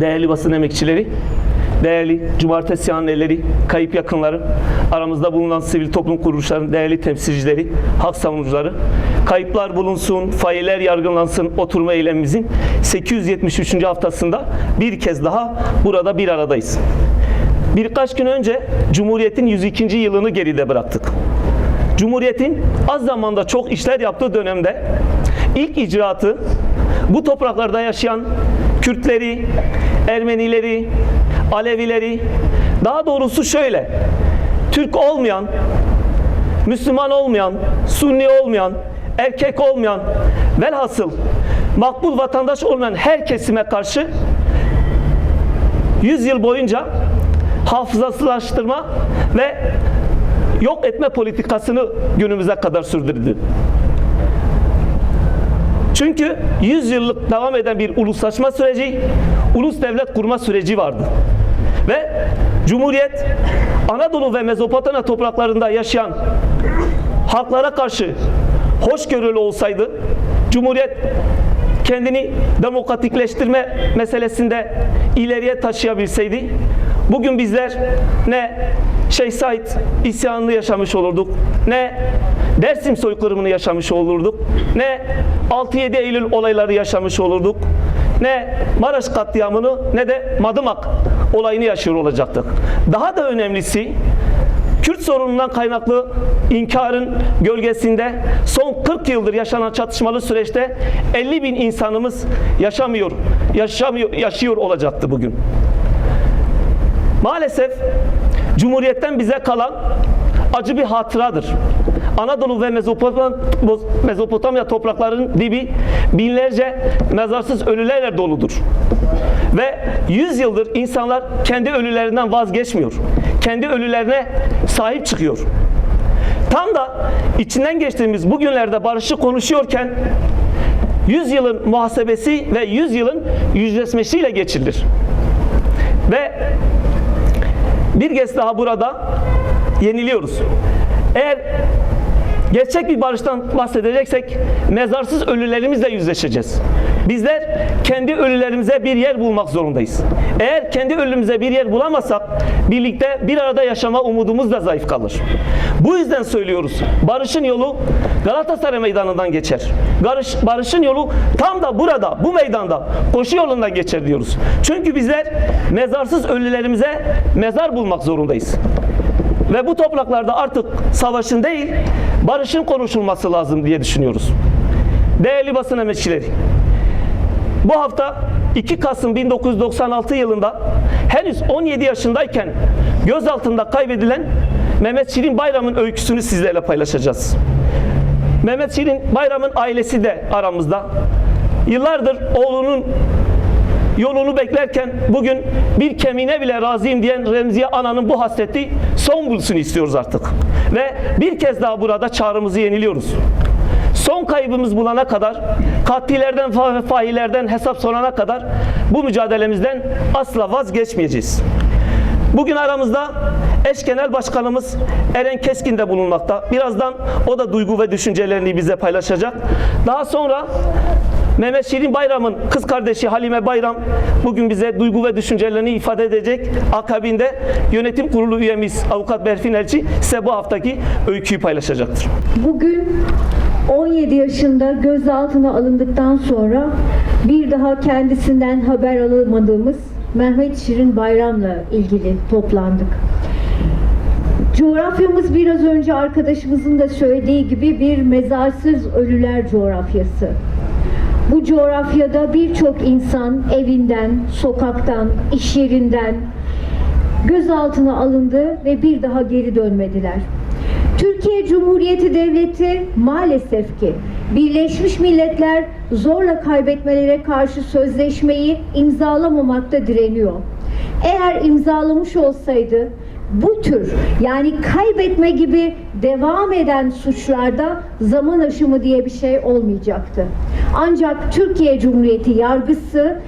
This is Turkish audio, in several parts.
değerli basın emekçileri, değerli cumartesi anneleri, kayıp yakınları, aramızda bulunan sivil toplum kuruluşlarının değerli temsilcileri, hak savunucuları, kayıplar bulunsun, failler yargılansın oturma eylemimizin 873. haftasında bir kez daha burada bir aradayız. Birkaç gün önce Cumhuriyet'in 102. yılını geride bıraktık. Cumhuriyet'in az zamanda çok işler yaptığı dönemde ilk icraatı bu topraklarda yaşayan Kürtleri, Ermenileri, Alevileri, daha doğrusu şöyle, Türk olmayan, Müslüman olmayan, Sunni olmayan, erkek olmayan, velhasıl makbul vatandaş olmayan her kesime karşı 100 yıl boyunca hafızasılaştırma ve yok etme politikasını günümüze kadar sürdürdü. Çünkü 100 yıllık devam eden bir uluslaşma süreci, ulus devlet kurma süreci vardı. Ve Cumhuriyet Anadolu ve Mezopotamya topraklarında yaşayan halklara karşı hoşgörülü olsaydı Cumhuriyet kendini demokratikleştirme meselesinde ileriye taşıyabilseydi bugün bizler ne Şeyh Said isyanını yaşamış olurduk, ne Dersim soykırımını yaşamış olurduk, ne 6-7 Eylül olayları yaşamış olurduk, ne Maraş katliamını ne de Madımak olayını yaşıyor olacaktık. Daha da önemlisi Kürt sorunundan kaynaklı inkarın gölgesinde son 40 yıldır yaşanan çatışmalı süreçte 50 bin insanımız yaşamıyor, yaşamıyor, yaşıyor olacaktı bugün. Maalesef Cumhuriyet'ten bize kalan acı bir hatıradır. Anadolu ve Mezopotamya, topraklarının dibi binlerce mezarsız ölülerle doludur. Ve 100 yıldır insanlar kendi ölülerinden vazgeçmiyor. Kendi ölülerine sahip çıkıyor. Tam da içinden geçtiğimiz bu günlerde barışı konuşuyorken 100 yılın muhasebesi ve 100 yılın yüzleşmesiyle geçirilir. Ve bir kez daha burada yeniliyoruz. Eğer gerçek bir barıştan bahsedeceksek mezarsız ölülerimizle yüzleşeceğiz. Bizler kendi ölülerimize bir yer bulmak zorundayız. Eğer kendi ölümümüze bir yer bulamazsak birlikte bir arada yaşama umudumuz da zayıf kalır. Bu yüzden söylüyoruz. Barışın yolu Galatasaray Meydanı'ndan geçer. Barış, barışın yolu tam da burada, bu meydanda, koşu yolundan geçer diyoruz. Çünkü bizler mezarsız ölülerimize mezar bulmak zorundayız. Ve bu topraklarda artık savaşın değil, barışın konuşulması lazım diye düşünüyoruz. Değerli basın emekçileri, bu hafta 2 Kasım 1996 yılında henüz 17 yaşındayken gözaltında kaybedilen Mehmet Şirin Bayram'ın öyküsünü sizlerle paylaşacağız. Mehmet Şirin Bayram'ın ailesi de aramızda. Yıllardır oğlunun yolunu beklerken bugün bir kemiğine bile razıyım diyen Remziye Ana'nın bu hasreti son bulsun istiyoruz artık. Ve bir kez daha burada çağrımızı yeniliyoruz. Kaybımız bulana kadar, katillerden fa- ve faillerden hesap sorana kadar bu mücadelemizden asla vazgeçmeyeceğiz. Bugün aramızda eş genel başkanımız Eren Keskin de bulunmakta. Birazdan o da duygu ve düşüncelerini bize paylaşacak. Daha sonra Mehmet Şirin Bayram'ın kız kardeşi Halime Bayram bugün bize duygu ve düşüncelerini ifade edecek. Akabinde yönetim kurulu üyemiz Avukat Berfin Elçi size bu haftaki öyküyü paylaşacaktır. Bugün 17 yaşında gözaltına alındıktan sonra bir daha kendisinden haber alamadığımız Mehmet Şirin Bayram'la ilgili toplandık. Coğrafyamız biraz önce arkadaşımızın da söylediği gibi bir mezarsız ölüler coğrafyası. Bu coğrafyada birçok insan evinden, sokaktan, iş yerinden gözaltına alındı ve bir daha geri dönmediler. Türkiye Cumhuriyeti Devleti maalesef ki Birleşmiş Milletler zorla kaybetmelere karşı sözleşmeyi imzalamamakta direniyor. Eğer imzalamış olsaydı bu tür yani kaybetme gibi devam eden suçlarda zaman aşımı diye bir şey olmayacaktı. Ancak Türkiye Cumhuriyeti yargısı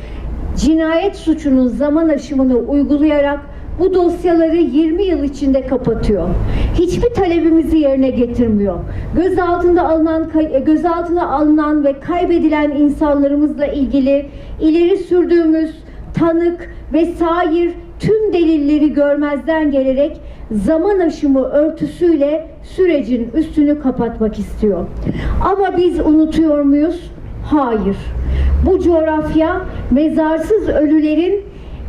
cinayet suçunun zaman aşımını uygulayarak bu dosyaları 20 yıl içinde kapatıyor. Hiçbir talebimizi yerine getirmiyor. Gözaltında alınan kay- gözaltına alınan ve kaybedilen insanlarımızla ilgili ileri sürdüğümüz tanık ve sair tüm delilleri görmezden gelerek zaman aşımı örtüsüyle sürecin üstünü kapatmak istiyor. Ama biz unutuyor muyuz? Hayır. Bu coğrafya mezarsız ölülerin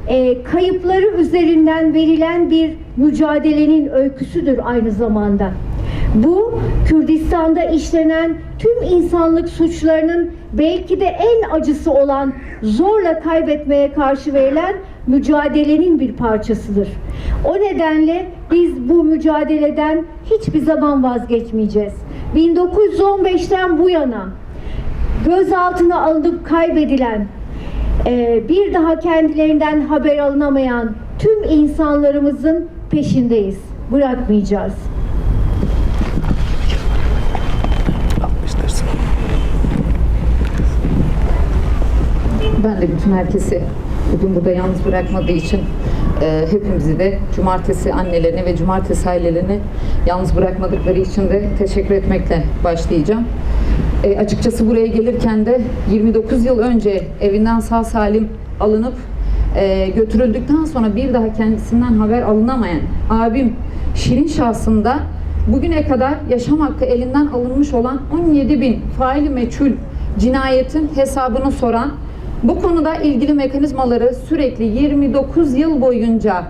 e, kayıpları üzerinden verilen bir mücadelenin öyküsüdür aynı zamanda. Bu Kürdistan'da işlenen tüm insanlık suçlarının belki de en acısı olan zorla kaybetmeye karşı verilen mücadelenin bir parçasıdır. O nedenle biz bu mücadeleden hiçbir zaman vazgeçmeyeceğiz. 1915'ten bu yana gözaltına alınıp kaybedilen, bir daha kendilerinden haber alınamayan tüm insanlarımızın peşindeyiz. Bırakmayacağız. Ben de bütün herkesi bugün burada yalnız bırakmadığı için e, hepimizi de cumartesi annelerine ve cumartesi ailelerini yalnız bırakmadıkları için de teşekkür etmekle başlayacağım. E, açıkçası buraya gelirken de 29 yıl önce evinden sağ salim alınıp e, götürüldükten sonra bir daha kendisinden haber alınamayan abim Şirin şahsında bugüne kadar yaşam hakkı elinden alınmış olan 17 bin faili meçhul cinayetin hesabını soran bu konuda ilgili mekanizmaları sürekli 29 yıl boyunca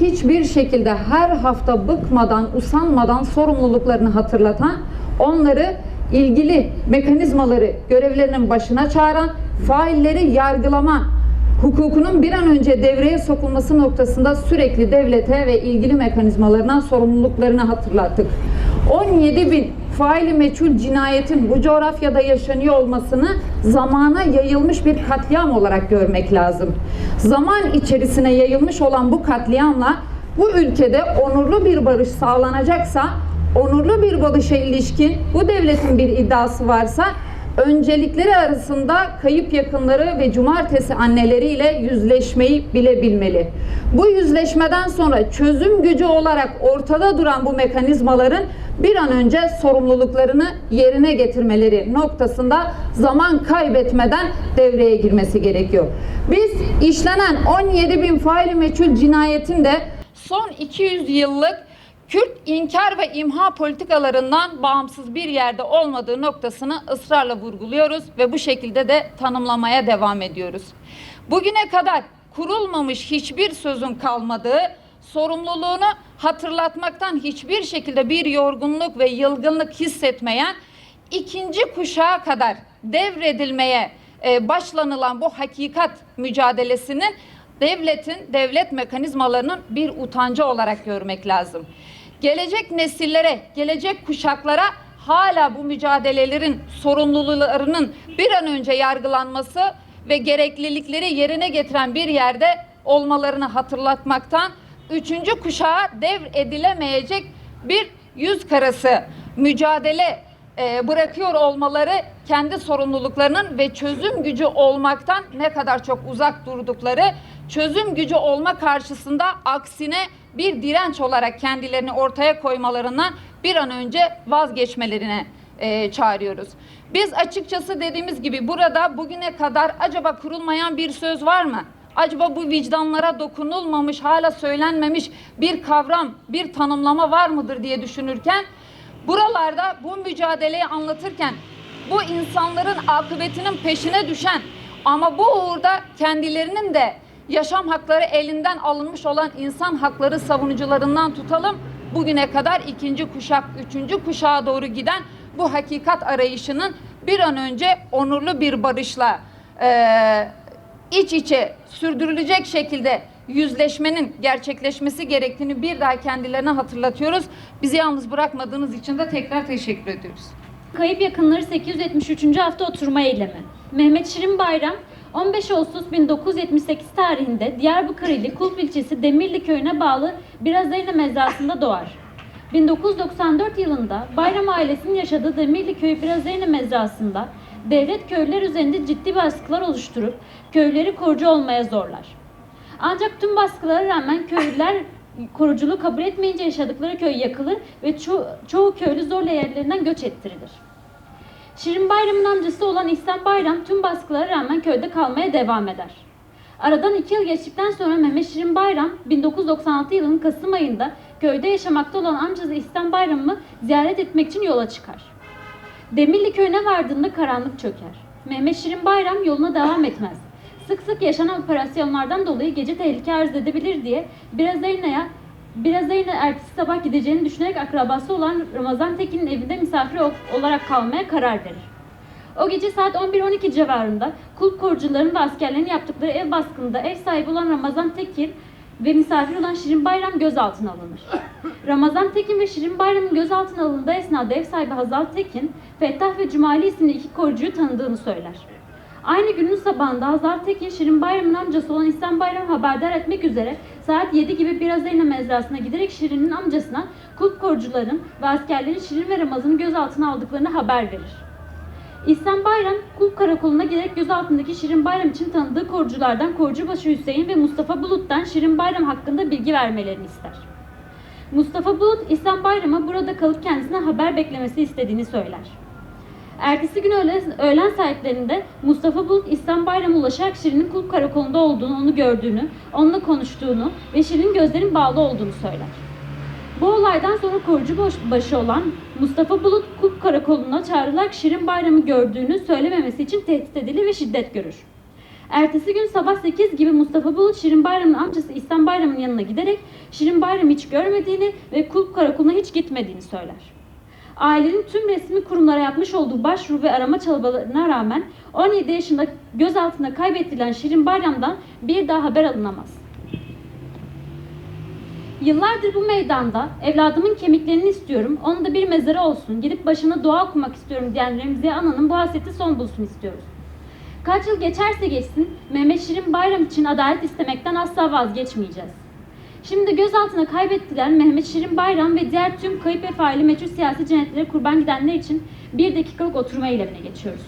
hiçbir şekilde her hafta bıkmadan, usanmadan sorumluluklarını hatırlatan, onları ilgili mekanizmaları görevlerinin başına çağıran, failleri yargılama hukukunun bir an önce devreye sokulması noktasında sürekli devlete ve ilgili mekanizmalarına sorumluluklarını hatırlattık. 17 bin faili meçhul cinayetin bu coğrafyada yaşanıyor olmasını zamana yayılmış bir katliam olarak görmek lazım. Zaman içerisine yayılmış olan bu katliamla bu ülkede onurlu bir barış sağlanacaksa, onurlu bir barışa ilişkin bu devletin bir iddiası varsa öncelikleri arasında kayıp yakınları ve cumartesi anneleriyle yüzleşmeyi bilebilmeli. Bu yüzleşmeden sonra çözüm gücü olarak ortada duran bu mekanizmaların bir an önce sorumluluklarını yerine getirmeleri noktasında zaman kaybetmeden devreye girmesi gerekiyor. Biz işlenen 17 bin faili meçhul cinayetin de son 200 yıllık Kürt inkar ve imha politikalarından bağımsız bir yerde olmadığı noktasını ısrarla vurguluyoruz ve bu şekilde de tanımlamaya devam ediyoruz. Bugüne kadar kurulmamış hiçbir sözün kalmadığı, sorumluluğunu hatırlatmaktan hiçbir şekilde bir yorgunluk ve yılgınlık hissetmeyen ikinci kuşağa kadar devredilmeye e, başlanılan bu hakikat mücadelesinin devletin, devlet mekanizmalarının bir utancı olarak görmek lazım. Gelecek nesillere, gelecek kuşaklara hala bu mücadelelerin sorumluluklarının bir an önce yargılanması ve gereklilikleri yerine getiren bir yerde olmalarını hatırlatmaktan üçüncü kuşağa devredilemeyecek bir yüz karası mücadele e, bırakıyor olmaları kendi sorumluluklarının ve çözüm gücü olmaktan ne kadar çok uzak durdukları, çözüm gücü olma karşısında aksine bir direnç olarak kendilerini ortaya koymalarından bir an önce vazgeçmelerine e, çağırıyoruz. Biz açıkçası dediğimiz gibi burada bugüne kadar acaba kurulmayan bir söz var mı? Acaba bu vicdanlara dokunulmamış, hala söylenmemiş bir kavram, bir tanımlama var mıdır diye düşünürken buralarda bu mücadeleyi anlatırken bu insanların akıbetinin peşine düşen ama bu uğurda kendilerinin de yaşam hakları elinden alınmış olan insan hakları savunucularından tutalım. Bugüne kadar ikinci kuşak, üçüncü kuşağa doğru giden bu hakikat arayışının bir an önce onurlu bir barışla e, iç içe sürdürülecek şekilde yüzleşmenin gerçekleşmesi gerektiğini bir daha kendilerine hatırlatıyoruz. Bizi yalnız bırakmadığınız için de tekrar teşekkür ediyoruz. Kayıp yakınları 873. hafta oturma eylemi. Mehmet Şirin Bayram 15 Ağustos 1978 tarihinde Diyarbakır ili Kulp ilçesi Demirli köyüne bağlı Birazayna mezrasında doğar. 1994 yılında Bayram ailesinin yaşadığı Demirli köyü Birazayna mezrasında devlet köylüler üzerinde ciddi baskılar oluşturup köyleri korucu olmaya zorlar. Ancak tüm baskılara rağmen köylüler koruculuğu kabul etmeyince yaşadıkları köy yakılır ve ço- çoğu köylü zorla yerlerinden göç ettirilir. Şirin Bayram'ın amcası olan İhsan Bayram tüm baskılara rağmen köyde kalmaya devam eder. Aradan iki yıl geçtikten sonra Mehmet Şirin Bayram 1996 yılının Kasım ayında köyde yaşamakta olan amcası İhsan Bayram'ı ziyaret etmek için yola çıkar. Demirli köyüne vardığında karanlık çöker. Mehmet Şirin Bayram yoluna devam etmez. Sık sık yaşanan operasyonlardan dolayı gece tehlike arz edebilir diye biraz Zeyna'ya biraz Zeyna ertesi sabah gideceğini düşünerek akrabası olan Ramazan Tekin'in evinde misafir ol- olarak kalmaya karar verir. O gece saat 11-12 civarında kulp korucuların ve askerlerin yaptıkları ev baskınında ev sahibi olan Ramazan Tekin ve misafir olan Şirin Bayram gözaltına alınır. Ramazan Tekin ve Şirin Bayram'ın gözaltına alındığı esnada ev sahibi Hazal Tekin, Fettah ve Cumali isimli iki korucuyu tanıdığını söyler. Aynı günün sabahında Hazal Tekin, Şirin Bayram'ın amcası olan İhsan Bayram haberdar etmek üzere saat 7 gibi biraz Zeyna mezrasına giderek Şirin'in amcasına kulp korucuların ve askerlerin Şirin ve Ramazan'ı gözaltına aldıklarını haber verir. İhsan Bayram, Kulp Karakolu'na giderek gözaltındaki Şirin Bayram için tanıdığı koruculardan Korucubaşı Hüseyin ve Mustafa Bulut'tan Şirin Bayram hakkında bilgi vermelerini ister. Mustafa Bulut, İhsan Bayram'a burada kalıp kendisine haber beklemesi istediğini söyler. Ertesi gün öğlen, öğlen saatlerinde Mustafa Bulut İhsan Bayram'a ulaşarak Şirin'in Kulp Karakolu'nda olduğunu, onu gördüğünü, onunla konuştuğunu ve Şirin'in gözlerinin bağlı olduğunu söyler. Bu olaydan sonra korucu baş- başı olan Mustafa Bulut Kulp Karakolu'na çağrılarak Şirin Bayram'ı gördüğünü söylememesi için tehdit edilir ve şiddet görür. Ertesi gün sabah 8 gibi Mustafa Bulut Şirin Bayram'ın amcası İhsan Bayram'ın yanına giderek Şirin Bayram'ı hiç görmediğini ve Kulp Karakolu'na hiç gitmediğini söyler. Ailenin tüm resmi kurumlara yapmış olduğu başvuru ve arama çabalarına rağmen 17 yaşında gözaltında kaybettirilen Şirin Bayram'dan bir daha haber alınamaz. Yıllardır bu meydanda evladımın kemiklerini istiyorum, onun da bir mezarı olsun, gidip başına dua okumak istiyorum diyen Remziye Ana'nın bu hasreti son bulsun istiyoruz. Kaç yıl geçerse geçsin, Mehmet Şirin Bayram için adalet istemekten asla vazgeçmeyeceğiz. Şimdi gözaltına kaybettiren Mehmet Şirin Bayram ve diğer tüm kayıp ve meçhul siyasi cinayetlere kurban gidenler için bir dakikalık oturma eylemine geçiyoruz.